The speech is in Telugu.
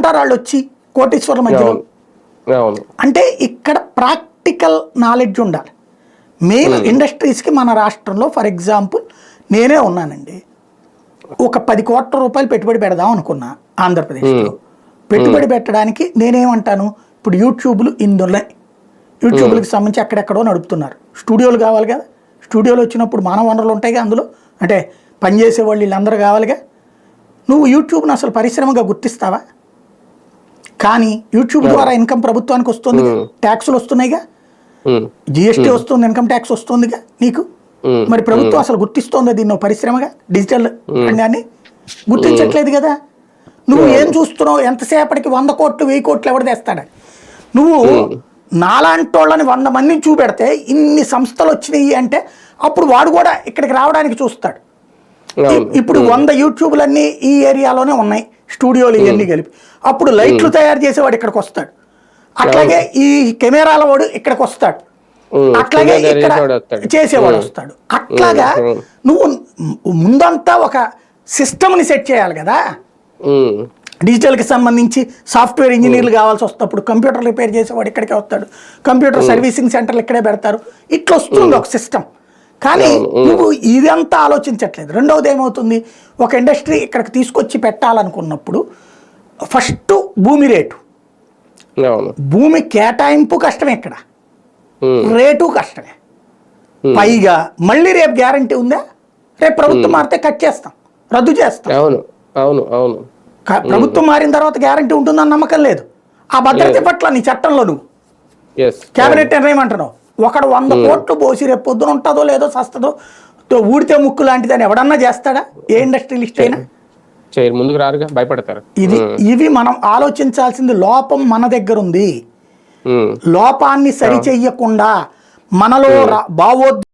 ఉంటారు వాళ్ళు వచ్చి కోటీశ్వరుల మధ్యలో. అంటే ఇక్కడ ప్రాక్టికల్ నాలెడ్జ్ ఉండాలి. మెయిన్ ఇండస్ట్రీస్కి మన రాష్ట్రంలో ఫర్ ఎగ్జాంపుల్ నేనే ఉన్నానండి. ఒక పది కోట్ల రూపాయలు పెట్టుబడి పెడదాం అనుకున్నా ఆంధ్రప్రదేశ్లో. పెట్టుబడి పెట్టడానికి నేనేమంటాను? ఇప్పుడు యూట్యూబ్లు ఇన్ని ఉన్నాయి యూట్యూబ్లకు సంబంధించి అక్కడెక్కడో నడుపుతున్నారు. స్టూడియోలు కావాలి కదా. స్టూడియోలు వచ్చినప్పుడు మానవ వనరులు ఉంటాయిగా అందులో. అంటే పనిచేసే వాళ్ళు వీళ్ళందరూ కావాలిగా నువ్వు యూట్యూబ్ను అసలు పరిశ్రమగా గుర్తిస్తావా? కానీ యూట్యూబ్ ద్వారా ఇన్కమ్ ప్రభుత్వానికి వస్తుంది ట్యాక్సులు వస్తున్నాయిగా? ఉమ్, జిఎస్టీ వస్తుంది ఇన్కమ్ ట్యాక్స్ వస్తుందిగా నీకు? మరి ప్రభుత్వం అసలు గుర్తిస్తోందా దీన్ని పరిశ్రమగా డిజిటల్ రంగాన్ని? గుర్తించట్లేదు కదా? నువ్వు ఏం చూస్తున్నావు? ఎంతసేపటికి వంద కోట్లు వెయ్యి కోట్లు ఎవడు తెస్తాడు? నువ్వు నాలాంటి వాళ్ళని వంద మందిని చూపెడితే ఇన్ని సంస్థలు వచ్చినాయి అంటే అప్పుడు వాడు కూడా ఇక్కడికి రావడానికి చూస్తాడు. ఇప్పుడు వంద యూట్యూబ్లన్నీ ఈ ఏరియాలోనే ఉన్నాయి. స్టూడియోలు ఇవన్నీ కలిపి. అప్పుడు లైట్లు తయారు చేసేవాడు ఇక్కడికి వస్తాడు. అట్లాగే ఈ కెమెరాల వాడు ఇక్కడికి వస్తాడు. అట్లాగే ఇక్కడ చేసేవాడు వస్తాడు. అట్లాగా. నువ్వు ముందంతా ఒక సిస్టమ్ని సెట్ చేయాలి కదా. డిజిటల్కి సంబంధించి సాఫ్ట్వేర్ ఇంజనీర్లు కావాల్సి వస్తప్పుడు కంప్యూటర్ రిపేర్ చేసేవాడు ఇక్కడికే వస్తాడు. కంప్యూటర్ సర్వీసింగ్ సెంటర్లు ఇక్కడే పెడతారు. ఇట్లా వస్తుంది ఒక సిస్టమ్. కానీ నువ్వు ఇదంతా ఆలోచించట్లేదు. రెండవది ఏమవుతుంది? ఒక ఇండస్ట్రీ ఇక్కడికి తీసుకొచ్చి పెట్టాలనుకున్నప్పుడు ఫస్ట్ భూమి రేటు. భూమి కేటాయింపు కష్టమే ఇక్కడ. రేటు కష్టమే. పైగా మళ్ళీ రేపు గ్యారంటీ ఉందా? రేపు ప్రభుత్వం మారితే కట్ చేస్తాం రద్దు చేస్తాం. అవును అవును అవును. ప్రభుత్వం మారిన తర్వాత గ్యారంటీ ఉంటుందని నమ్మకం లేదు. ఆ భద్రత పట్ల నీ చట్టంలో నువ్వు. కేబినెట్ నిర్ణయం అంటున్నావు ఒకడు వంద కోట్లు పోసి రేపు పొద్దున ఉంటుందో లేదో సస్తదో తో ఊడితే ముక్కు లాంటిదని ఎవడన్నా చేస్తాడా? ఏ ఇండస్ట్రియలిస్ట్ అయినా? చేయరు ముందుకు రారుగా భయపడతారు. ఇది ఇవి మనం ఆలోచించాల్సింది లోపం మన దగ్గర ఉంది. లోపాన్ని సరిచెయ్యకుండా మనలో భావోద్వేగ